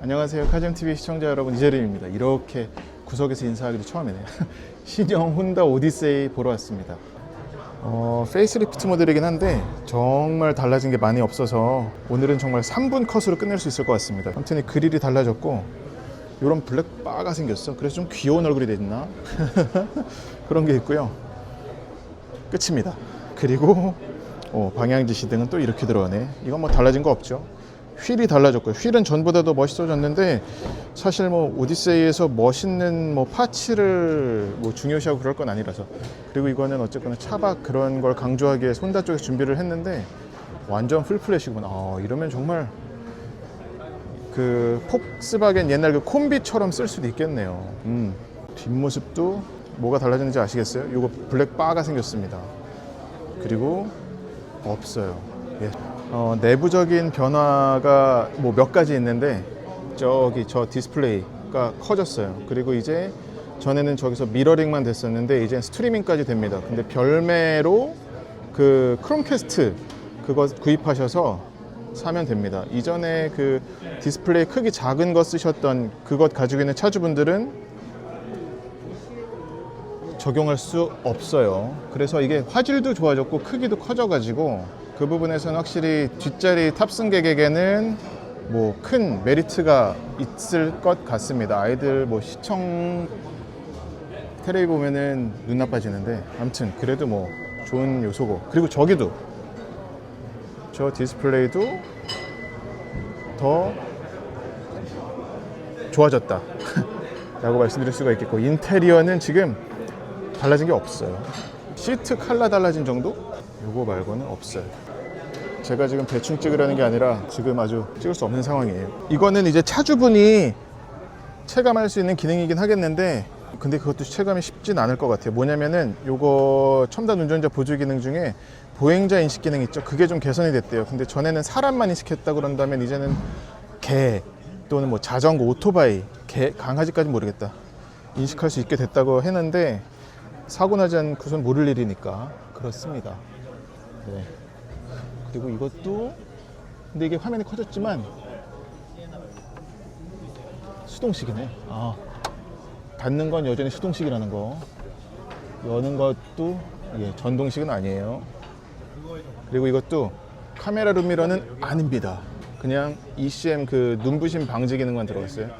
안녕하세요. 카잼TV 시청자 여러분 이재림입니다. 이렇게 구석에서 인사하기도 처음이네요. 신형 혼다 오디세이 보러 왔습니다. 어, 페이스리프트 모델이긴 한데 정말 달라진 게 많이 없어서 오늘은 정말 3분 컷으로 끝낼 수 있을 것 같습니다. 아무튼 이 그릴이 달라졌고 이런 블랙 바가 생겼어. 그래서 좀 귀여운 얼굴이 됐나? 그런 게 있고요. 끝입니다. 그리고 어, 방향 지시 등은 또 이렇게 들어가네. 이건 뭐 달라진 거 없죠. 휠이 달라졌고요. 휠은 전보다도 멋있어졌는데 사실 뭐 오디세이에서 멋있는 뭐 파츠를 뭐 중요시하고 그럴 건 아니라서 그리고 이거는 어쨌거나 차박 그런 걸 강조하기 위해 혼다 쪽에서 준비를 했는데 완전 풀플래시구나. 아, 이러면 정말 그 폭스바겐 옛날 그 콤비처럼 쓸 수도 있겠네요. 음, 뒷모습도 뭐가 달라졌는지 아시겠어요? 이거 블랙 바가 생겼습니다. 그리고 없어요. 예. 어, 내부적인 변화가 뭐 몇 가지 있는데 저기 저 디스플레이가 커졌어요. 그리고 이제 전에는 저기서 미러링만 됐었는데 이제 스트리밍까지 됩니다. 근데 별매로 그 크롬캐스트 그거 구입하셔서 사면 됩니다. 이전에 그 디스플레이 크기 작은 거 쓰셨던 그것 가지고 있는 차주분들은 적용할 수 없어요. 그래서 이게 화질도 좋아졌고 크기도 커져가지고 그 부분에서는 확실히 뒷자리 탑승객에게는 뭐 큰 메리트가 있을 것 같습니다. 아이들 뭐 시청 테레비 보면은 눈 나빠지는데 아무튼 그래도 뭐 좋은 요소고. 그리고 저기도 저 디스플레이도 더 좋아졌다. 라고 말씀드릴 수가 있겠고 인테리어는 지금 달라진 게 없어요 시트 칼라 달라진 정도? 요거 말고는 없어요. 제가 지금 대충 찍으라는 게 아니라 지금 아주 찍을 수 없는 상황이에요. 이거는 이제 차주분이 체감할 수 있는 기능이긴 하겠는데 근데 그것도 체감이 쉽진 않을 것 같아요. 뭐냐면은 요거 첨단 운전자 보조 기능 중에 보행자 인식 기능 있죠? 그게 좀 개선이 됐대요. 근데 전에는 사람만 인식했다 그런다면 이제는 개 또는 뭐 자전거 오토바이 개 강아지까지 모르겠다. 인식할 수 있게 됐다고 했는데 사고 나지 않고선 모를 일이니까. 그렇습니다. 네. 그리고 이것도 근데 이게 화면이 커졌지만 수동식이네. 아. 닫는 건 여전히 수동식이라는 거. 여는 것도 예, 전동식은 아니에요. 그리고 이것도 카메라 룸미러는 아닙니다. 그냥 ECM 그 눈부심 방지 기능만 들어갔어요.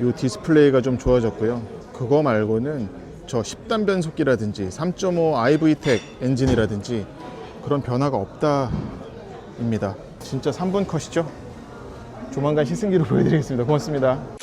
이 디스플레이가 좀 좋아졌고요. 그거 말고는 저 10단 변속기라든지 3.5 iVTEC 엔진이라든지 그런 변화가 없다입니다. 진짜 3분 컷이죠? 조만간 시승기로 보여드리겠습니다. 고맙습니다